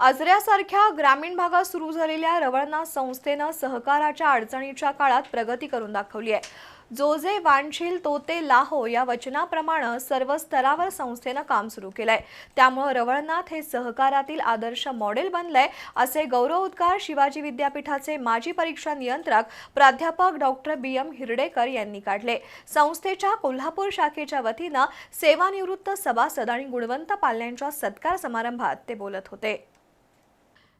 आजऱ्यासारख्या ग्रामीण भागात सुरू झालेल्या रवळनाथ संस्थेनं सहकाराच्या अडचणीच्या काळात प्रगती करून दाखवली आहे. जो जे वांछील तो ते लाहो या वचनाप्रमाणे सर्व स्तरावर संस्थेनं काम सुरू केलंय. त्यामुळं रवळनाथ हे सहकारातील आदर्श मॉडेल बनलंय असे गौरवोद्गार शिवाजी विद्यापीठाचे माजी परीक्षा नियंत्रक प्राध्यापक डॉक्टर बी एम हिरडेकर यांनी काढले. संस्थेच्या कोल्हापूर शाखेच्या वतीनं सेवानिवृत्त सभासद आणि गुणवंत पाल्यांच्या सत्कार समारंभात ते बोलत होते.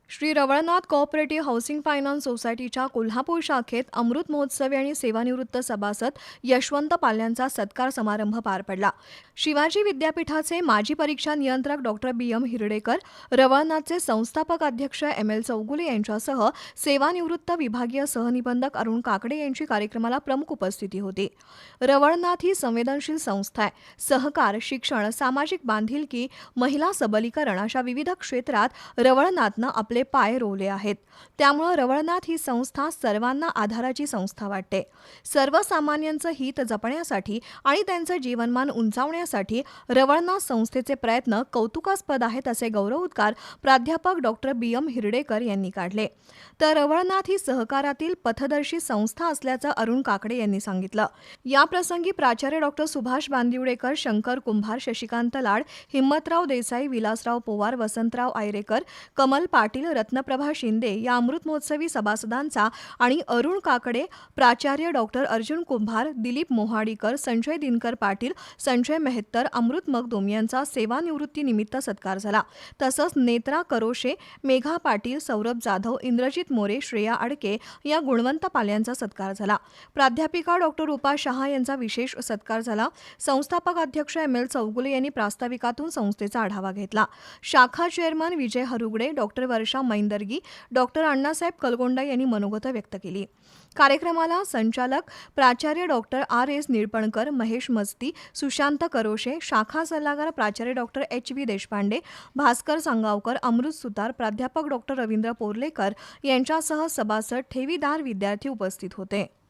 Shri Ravalnath cooperative housing finance सोसायटीच्या कोल्हापूर शाखेत अमृत महोत्सवी आणि सेवानिवृत्त सभासद यशवंत पाल्यांचा सत्कार समारंभ पार पडला. शिवाजी विद्यापीठाचे माजी परीक्षा नियंत्रक डॉक्टर बी एम हिरडेकर रवळनाथचे संस्थापक अध्यक्ष एम एल चौगुले यांच्यासह सेवानिवृत्त विभागीय सहनिबंधक अरुण काकडे यांची कार्यक्रमाला प्रमुख उपस्थिती होती. रवळनाथ ही संवेदनशील संस्था आहे. सहकार शिक्षण सामाजिक बांधिलकी महिला सबलीकरण अशा विविध क्षेत्रात रवळनाथनं आपले आपले पाय रोवले आहेत. त्यामुळं रवळनाथ ही संस्था सर्वांना आधाराची संस्था वाटते. सर्वसामान्यांचं हित जपण्यासाठी आणि त्यांचं जीवनमान उंचावण्यासाठी रवळनाथ संस्थेचे प्रयत्न कौतुकास्पद आहेत असे गौरवोद्गार प्राध्यापक डॉक्टर बी. एम. हिरडेकर यांनी काढले. तर रवळनाथ ही सहकारातील पथदर्शी संस्था असल्याचं अरुण काकडे यांनी सांगितलं. याप्रसंगी प्राचार्य डॉक्टर सुभाष बांदिवडेकर शंकर कुंभार शशिकांत लाड हिम्मतराव देसाई विलासराव पोवार वसंतराव आयरेकर कमल पाटील रत्नप्रभा शिंदे या अमृत महोत्सवी सभासदांचा आणि अरुण काकडे प्राचार्य डॉक्टर अर्जुन कुंभार दिलीप मोहाडीकर संजय दिनकर पाटील संजय मेहत्तर अमृत मगदुम यांचा सेवानिवृत्तीनिमित्त सत्कार झाला. तसंच नेत्रा करोशे मेघा पाटील सौरभ जाधव इंद्रजित मोरे श्रेया आडके या गुणवंत पाल्यांचा सत्कार झाला. प्राध्यापिका डॉक्टर रुपा शहा यांचा विशेष सत्कार झाला. संस्थापक अध्यक्ष एम. एल. चौगुले यांनी प्रास्ताविकातून संस्थेचा आढावा घेतला. शाखा chairman Vijay Harugade doctor Varsha Maindargi doctor Annasaheb Kalgonda यांनी मनोगत व्यक्त केली. कार्यक्रमाला संचालक प्राचार्य doctor R. S. Nilpankar Mahesh Masti Sushant Karoshe शाखा सल्लागार प्राचार्य doctor H. V. Deshpande Bhaskar Sangavkar Amrut Sutar प्राध्यापक डॉक्टर रवींद्र पोर्लेकर यांच्यासह सभासद ठेवीदार विद्यार्थी उपस्थित होते.